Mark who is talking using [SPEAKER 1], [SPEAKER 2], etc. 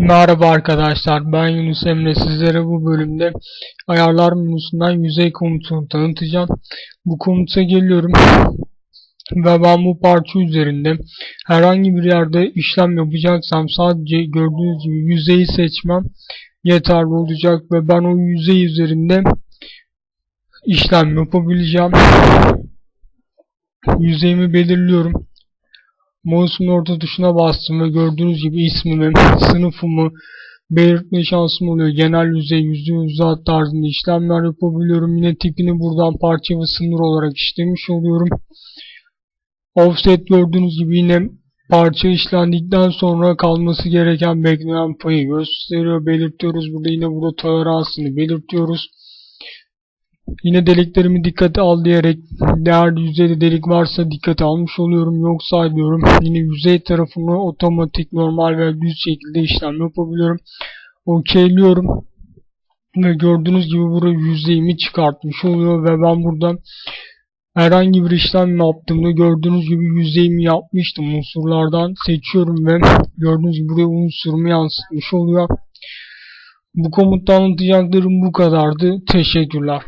[SPEAKER 1] Merhaba arkadaşlar ben Yunus Emre sizlere bu bölümde ayarlar menüsünden yüzey komutunu tanıtacağım. Bu komuta geliyorum ve ben bu parça üzerinde herhangi bir yerde işlem yapacaksam sadece gördüğünüz gibi yüzeyi seçmem yeterli olacak ve ben o yüzey üzerinde işlem yapabileceğim. Yüzeyimi belirliyorum. Mouse'un orta tuşuna bastım ve gördüğünüz gibi ismimi, sınıfımı belirtme şansım oluyor. Genel yüzey, yüzde yüzde tarzında işlemler yapabiliyorum. Yine tipini buradan parça ve sınır olarak işlemiş oluyorum. Offset gördüğünüz gibi yine parça işlendikten sonra kalması gereken beklenen payı gösteriyor. Belirtiyoruz. Burada yine burada toleransını belirtiyoruz. Yine deliklerimi dikkate al diyerek değer yüzeyde delik varsa dikkate almış oluyorum. Yoksa diyorum yine yüzey tarafını otomatik normal ve düz şekilde işlem yapabiliyorum. Okeyliyorum. Ve gördüğünüz gibi burada yüzeyimi çıkartmış oluyor ve ben buradan herhangi bir işlem yaptığımda gördüğünüz gibi yüzeyimi yapmıştım. Unsurlardan seçiyorum ve gördüğünüz gibi buraya unsurumu yansıtmış oluyor. Bu komutta anlatacaklarım bu kadardı. Teşekkürler.